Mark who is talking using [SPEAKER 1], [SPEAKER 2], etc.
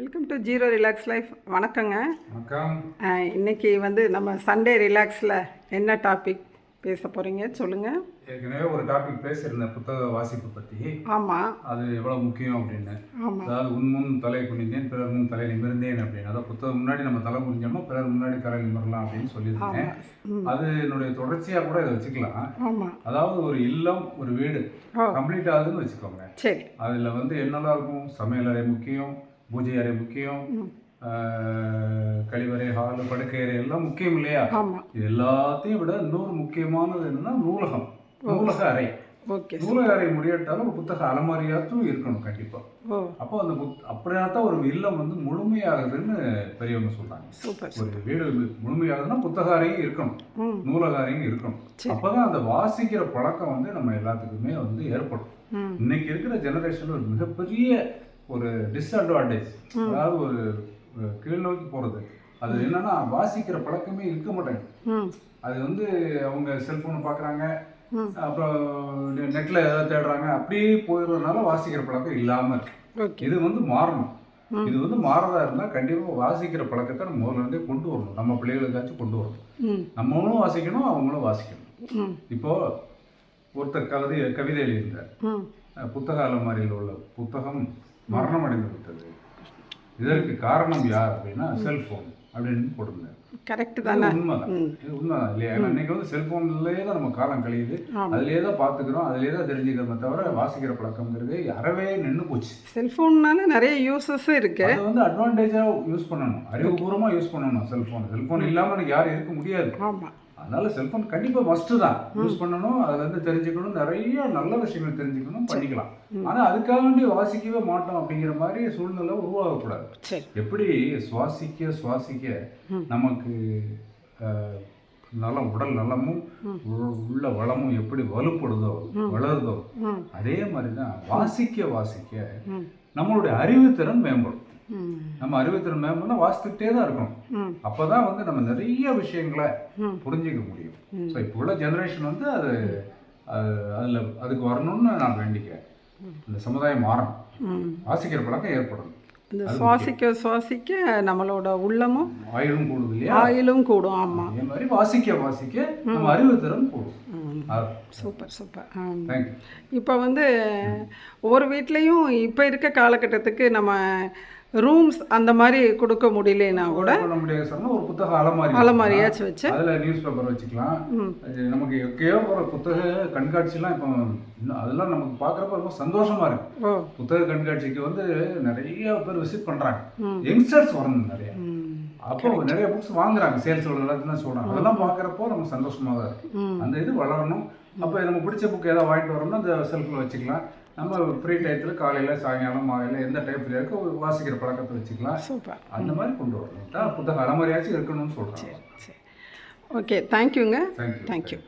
[SPEAKER 1] Welcome to zero relax life வணக்கங்க.
[SPEAKER 2] வணக்கம்.
[SPEAKER 1] இன்னைக்கு வந்து நம்ம சண்டே ரிலாக்ஸில் என்ன டாபிக் பேச போகிறீங்க சொல்லுங்கள்
[SPEAKER 2] ஏற்கனவே ஒரு டாபிக் பேசியிருந்தேன் புத்தக வாசிப்பு பற்றி
[SPEAKER 1] ஆமாம்
[SPEAKER 2] அது எவ்வளோ முக்கியம் அப்படின்னு.
[SPEAKER 1] ஆமாம்
[SPEAKER 2] அதாவது உன் முன் தலை குனிந்தேன் பிறர் முன் தலை நிமிர்ந்தேன் அப்படின்னு. அதாவது புத்தகம் முன்னாடி நம்ம தலை குனிஞ்சோம்னா பிறர் முன்னாடி தலை நிமிரலாம் அப்படின்னு சொல்லியிருந்தேன். அது என்னுடைய தொடர்ச்சியாக கூட இதை வச்சுக்கலாம்.
[SPEAKER 1] ஆமாம்
[SPEAKER 2] அதாவது ஒரு இல்லம் ஒரு வீடு கம்ப்ளீட் ஆகுதுன்னு வச்சுக்கோங்க.
[SPEAKER 1] சரி.
[SPEAKER 2] அதில் வந்து என்னெல்லாம் இருக்கும்? சமையல் அறை முக்கியம் பூஜை அறை முக்கியம். கழிவறை ஹால் படுக்கை அறை எல்லாம் முக்கியம் இல்லையா? இது எல்லாத்தையும் விட இன்னொரு முக்கியமானது என்னன்னா நூலகம். நூலக அறை. நூலக அறை முடியாட்டாலும் புத்தக அலமாரியாச்சும் இருக்கணும் கண்டிப்பா. அப்போ அந்த அப்படின்னா தான் ஒரு இல்லம் வந்து முழுமையாகுதுன்னு பெரியவங்க சொல்றாங்க. ஒரு வீடு முழுமையாகுதுன்னா புத்தக அறையும் இருக்கணும். நூலக அறையும் இருக்கணும். அப்பதான் அந்த வாசிக்கிற பழக்கம் வந்து நம்ம எல்லாத்துக்குமே வந்து ஏற்படும். இன்னைக்கு இருக்கிற ஜெனரேஷன்ல ஒரு மிகப்பெரிய ஒரு டிஸ்அட்வான்டேஜ் அதாவது ஒரு கீழ் நோக்கி போறது. அது என்னன்னா வாசிக்கிற பழக்கமே இருக்க மாட்டேங்குது.
[SPEAKER 1] ம்.
[SPEAKER 2] அது வந்து அவங்க செல்போன் பார்க்குறாங்க அப்புறம் நெட்டில் ஏதாவது தேடுறாங்க. அப்படியே போயிடுறதுனால வாசிக்கிற பழக்கம் இல்லாமல் இருக்கு. இது வந்து மாறணும். இது வந்து மாறதா இருந்தால் கண்டிப்பாக வாசிக்கிற பழக்கத்தை நம்ம முதல்ல இருந்தே கொண்டு வரணும். நம்ம பிள்ளைகளுக்காச்சும் கொண்டு வரணும். நம்மளும் வாசிக்கணும் அவங்களும் வாசிக்கணும். இப்போ ஒருத்தர் கவிதை கவிதை எழுதியிருந்தார். புத்தக அலமாரியில் உள்ள புத்தகம் மரணம் அடைந்து விட்டது இதற்கு காரணம் யார் அப்படின்னா செல்போன் அப்படின்னு போட்டிருந்தார்.
[SPEAKER 1] கரெக்டு தானே?
[SPEAKER 2] உண்மைதான். உண்மைதான். இல்லையா? இன்னைக்கு வந்து செல்போன்லயே தான் நம்ம காலம் கழியுது. அதுலயே தான் பார்த்துக்கிறோம். அதுலயே தான் தெரிஞ்சுக்கிறோமே தவிர வாசிக்கிற பழக்கம்ங்கிறது அறவே நின்று போச்சு.
[SPEAKER 1] செல்ஃபோன்னால நிறைய யூசஸும் இருக்குது
[SPEAKER 2] அதை வந்து அட்வான்டேஜா யூஸ் பண்ணணும். அறிவுபூர்வமா யூஸ் பண்ணணும் செல்போன் செல்போன் இல்லாம எனக்கு யாரும் இருக்க முடியாது.
[SPEAKER 1] ஆமாம்
[SPEAKER 2] அதனால செல்போன் கண்டிப்பா மஸ்ட் தான். யூஸ் பண்ணணும் அதுல இருந்து தெரிஞ்சுக்கணும் நிறைய நல்ல விஷயங்கள் தெரிஞ்சுக்கணும் பண்ணிக்கலாம். ஆனா அதுக்காக வேண்டி வாசிக்கவே மாட்டோம் அப்படிங்கிற மாதிரி சூழ்நிலை உருவாகக்கூடாது. எப்படி சுவாசிக்க சுவாசிக்க நமக்கு நலம் உடல் நலமும் உள்ள வளமும் எப்படி வலுப்படுதோ வளருதோ அதே மாதிரி தான் வாசிக்க வாசிக்க நம்மளுடைய அறிவுத்திறன் மேம்படும். நம்ம அறிவுத்திறன் மேம்படுனா வாசித்துக்கிட்டே தான் இருக்கணும். அப்பதான் வந்து நம்ம நிறைய விஷயங்களை. புரிஞ்சிக்க முடியும். ஸோ இப்போ உள்ள ஜெனரேஷன் வந்து அது அது- அதுல அதுக்கு வரணும்னு நான் வேண்டிக்கிறேன். இந்த சமுதாயம் மாறணும். வாசிக்கிற பழக்கம் ஏற்படணும்.
[SPEAKER 1] இந்த சுவாசிக்க சுவாசிக்க நம்மளோட உள்ளமும்
[SPEAKER 2] ஆயுளும் கூடுது இல்லையா?
[SPEAKER 1] ஆயிலும் கூடும் ஆமாம்
[SPEAKER 2] அதே மாதிரி வாசிக்க வாசிக்க நம்ம அறிவுத்திறன் கூடும்.
[SPEAKER 1] Super super. இப்போ வந்து ஒவ்வொரு வீட்லேயும் இப்போ இருக்க காலகட்டத்துக்கு நம்ம ரூம்ஸ் அந்த மாதிரி கொடுக்க முடியலனா கூட
[SPEAKER 2] பண்ண முடியாது ஒரு புத்தக அலமாரி
[SPEAKER 1] அலமாரியாச்சும் வச்சு.
[SPEAKER 2] அதுல நியூஸ் பேப்பர் வச்சுக்கலாம் நமக்கு எங்கேயோ ஒரு புத்தக கண்காட்சிலாம் இப்போ அதெல்லாம் நமக்கு பார்க்குறப்ப ரொம்ப சந்தோஷமா இருக்கு. புத்தக கண்காட்சிக்கு வந்து நிறைய பேர் விசிட் பண்றாங்க. யங்ஸ்டர்ஸ் வரணும் நிறைய. அப்போ நிறைய புக்ஸ் வாங்குறாங்க. சேல்ஸ் எல்லாத்தையும் சொல்றாங்க. அதெல்லாம் பார்க்குறப்போ நமக்கு சந்தோஷமா தான் இருக்கு. அந்த இது வளரணும். அப்போ நம்ம பிடிச்ச புக் ஏதாவது வாங்கிட்டு வரோம்னா அந்த செல்ஃபில் வச்சுக்கலாம். நம்ம ஃப்ரீ டயத்தில் காலையில் சாயங்காலம் மாலையில் எந்த டைப்ல இருக்கோ வாசிக்கிற பழக்கத்தை வச்சுக்கலாம்.
[SPEAKER 1] சூப்பர்
[SPEAKER 2] அந்த மாதிரி கொண்டு வரணும். தான் புத்தக அலமாரியாச்சும் இருக்கணும்னு சொல்கிறாங்க
[SPEAKER 1] ஓகே தேங்க்யூங்க
[SPEAKER 2] தேங்க்யூ
[SPEAKER 1] தேங்க்யூ